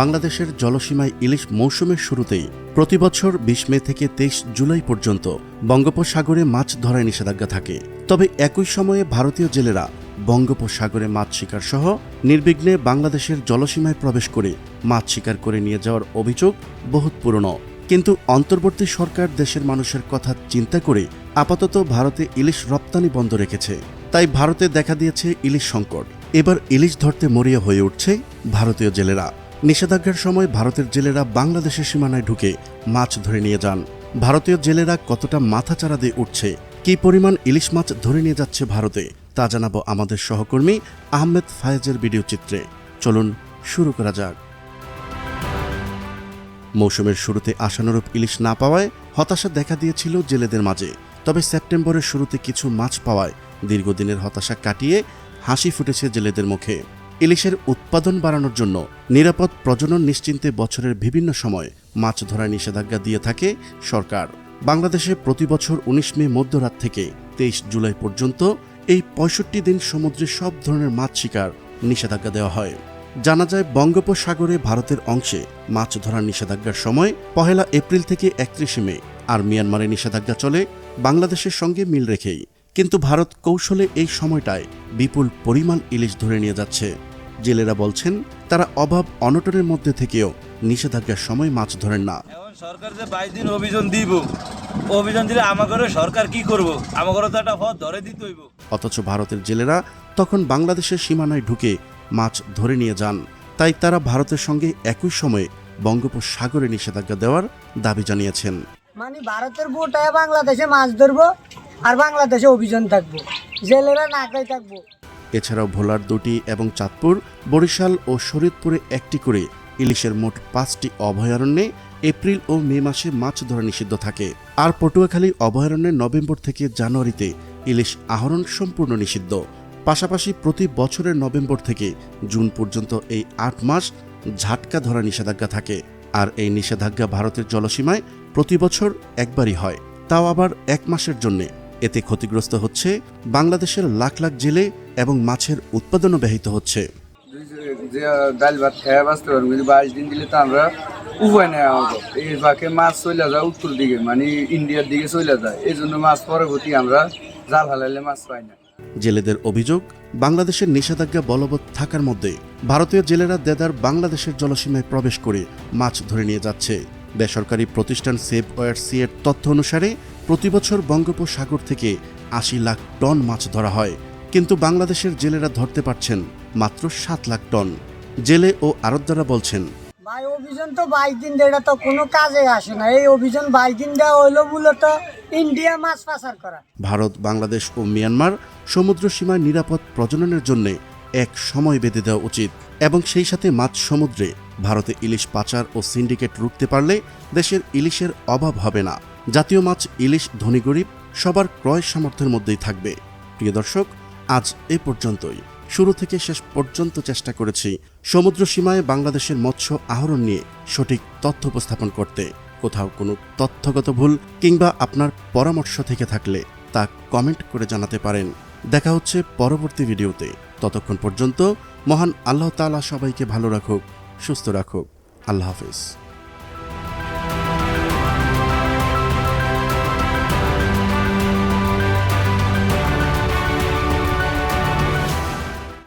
বাংলাদেশের জলসীমায় ইলিশ মৌসুমের শুরুতেই প্রতি বছর বিশ মে থেকে তেইশ জুলাই পর্যন্ত বঙ্গোপসাগরে মাছ ধরায় নিষেধাজ্ঞা থাকে। তবে একই সময়ে ভারতীয় জেলেরা বঙ্গোপসাগরে মাছ শিকার সহ নির্বিঘ্নে বাংলাদেশের জলসীমায় প্রবেশ করে মাছ শিকার করে নিয়ে যাওয়ার অভিযোগ বহুত পুরনো। কিন্তু অন্তর্বর্তী সরকার দেশের মানুষের কথা চিন্তা করে আপাতত ভারতে ইলিশ রপ্তানি বন্ধ রেখেছে। তাই ভারতে দেখা দিয়েছে ইলিশ সংকট। এবার ইলিশ ধরতে মরিয়া হয়ে উঠছে ভারতীয় জেলেরা। নিষেধাজ্ঞার সময় ভারতের জেলেরা বাংলাদেশের সীমানায় ঢুকে মাছ ধরে নিয়ে যান। ভারতীয় জেলেরা কতটা মাথাচাড়া দিয়ে উঠছে, কী পরিমাণ ইলিশ মাছ ধরে নিয়ে যাচ্ছে ভারতে, তা জানাব আমাদের সহকর্মী আহমেদ ফায়েজের ভিডিও চিত্রে। চলুন শুরু করা যাক। মৌসুমের শুরুতে আশানুরূপ ইলিশ না পাওয়ায় হতাশা দেখা দিয়েছিল জেলেদের মাঝে, তবে সেপ্টেম্বরের শুরুতে কিছু মাছ পাওয়ায় দীর্ঘদিনের হতাশা কাটিয়ে হাসি ফুটেছে জেলেদের মুখে। ইলিশের উৎপাদন বাড়ানোর জন্য নিরাপদ প্রজনন নিশ্চিন্তে বছরের বিভিন্ন সময় মাছ ধরার নিষেধাজ্ঞা দিয়ে থাকে সরকার। বাংলাদেশে প্রতি বছর উনিশ মে মধ্যরাত থেকে তেইশ জুলাই পর্যন্ত এই পঁয়ষট্টি দিন সমুদ্রে সব ধরনের মাছ শিকার নিষেধাজ্ঞা দেওয়া হয়। জানা যায়, বঙ্গোপসাগরে ভারতের অংশে মাছ ধরার নিষেধাজ্ঞার সময় পহেলা এপ্রিল থেকে একত্রিশে মে আর মিয়ানমারে নিষেধাজ্ঞা চলে, বাংলাদেশের সঙ্গে মিল রেখেই। কিন্তু ভারত কৌশলে এই সময়টায় বিপুল পরিমাণ ইলিশ ধরে নিয়ে যাচ্ছে। জেলেরা বলছেন তারা অভাব অনটনের মধ্যে থেকেও নিষেধাজ্ঞার সময় মাছ ধরেন না। সরকার যে বাইশ দিন অভিযান দিব অভিযান দিলে সরকার কি করব? তো একটা পথ ধরে দিতে হইব। অথচ ভারতের জেলেরা তখন বাংলাদেশের সীমানায় ঢুকে মাছ ধরে নিয়ে যান। তাই তারা ভারতের সঙ্গে একই সময়ে বঙ্গোপসাগরে নিষেধাজ্ঞা দেওয়ার দাবি জানিয়েছেন। মানে ভারতের বোটায় বাংলাদেশে মাছ ধরবো আর বাংলাদেশে অভিযান থাকব। জেলেরা না খাই থাকব। এছাড়াও ভোলার দুটি এবং চাঁদপুর, বরিশাল ও শরীয়তপুরে একটি করে ইলিশের মোট পাঁচটি অভয়ারণ্যে এপ্রিল ও মে মাসে মাছ ধরা নিষিদ্ধ থাকে। আর পটুয়াখালী অভয়ারণ্যে নভেম্বর থেকে জানুয়ারিতে ইলিশ আহরণ সম্পূর্ণ নিষিদ্ধ। পাশাপাশি প্রতি বছরের নভেম্বর থেকে জুন পর্যন্ত এই আট মাস ঝাটকা ধরা নিষেধাজ্ঞা থাকে। আর এই নিষেধাজ্ঞা ভারতের জলসীমায় প্রতি বছর একবারই হয়। তাও আবার এক মাসের জন্যে। এতে ক্ষতিগ্রস্ত হচ্ছে বাংলাদেশের লাখ লাখ জেলে এবং মাছের উৎপাদনও ব্যাহত হচ্ছে। ডাল ভাত খেয়ে বাঁচতে পারব কিন্তু বাইশ দিন দিলে তো আমরা উপায় নেই আমাকে এই ফাঁকে মাছ চলে যায় উত্তর দিকে মানে ইন্ডিয়ার দিকে চলে যায়। এই জন্য মাছ পরবর্তী আমরা জাল হালাইলে মাছ পাই না। জেলেদের অভিযোগ বাংলাদেশের নিষেধাজ্ঞা বলবৎ থাকার মধ্যে ভারতীয় জেলেরা দেদার বাংলাদেশের জলসীমায় প্রবেশ করে মাছ ধরে নিয়ে যাচ্ছে। বেসরকারি প্রতিষ্ঠান সেভ ওয়ার সি এর তথ্য অনুসারে প্রতি বছর বঙ্গোপসাগর থেকে আশি লাখ টন মাছ ধরা হয় কিন্তু বাংলাদেশের জেলেরা ধরতে পারছেন মাত্র সাত লাখ টন। জেলে ও আরতদারা বলছেন ভাই অভিযান তো বাইশ দিন এটা তো কোনো কাজে আসে না। এই অভিযান বাইশ দিন দেওয়া হইল মূলত ইন্ডিয়া মাছ পাচার করা। ভারত বাংলাদেশ ও মিয়ানমার সমুদ্র সীমায় নিরাপদ প্রজননের জন্য এক সময় বেঁধে দেওয়া উচিত এবং সেই সাথে মাছ সমুদ্রে ভারতে ইলিশ পাচার ও সিন্ডিকেট রুখতে পারলে দেশের ইলিশের অভাব হবে না। জাতীয় মাছ, ইলিশ, ধনী গরিব, সবার ক্রয় সামর্থ্যের মধ্যেই থাকবে। প্রিয় দর্শক, আজ এ পর্যন্তই। শুরু থেকে শেষ পর্যন্ত চেষ্টা করেছি সমুদ্র সীমায় বাংলাদেশের মৎস্য আহরণ নিয়ে সঠিক তথ্য উপস্থাপন করতে। কোথাও কোনো তথ্যগত ভুল কিংবা আপনার পরামর্শ থেকে থাকলে তা কমেন্ট করে জানাতে পারেন। দেখা হচ্ছে পরবর্তী ভিডিওতে। ততক্ষণ পর্যন্ত মহান আল্লাহ তাআলা সবাইকে ভালো রাখুক, সুস্থ রাখুক। আল্লাহ হাফিজ।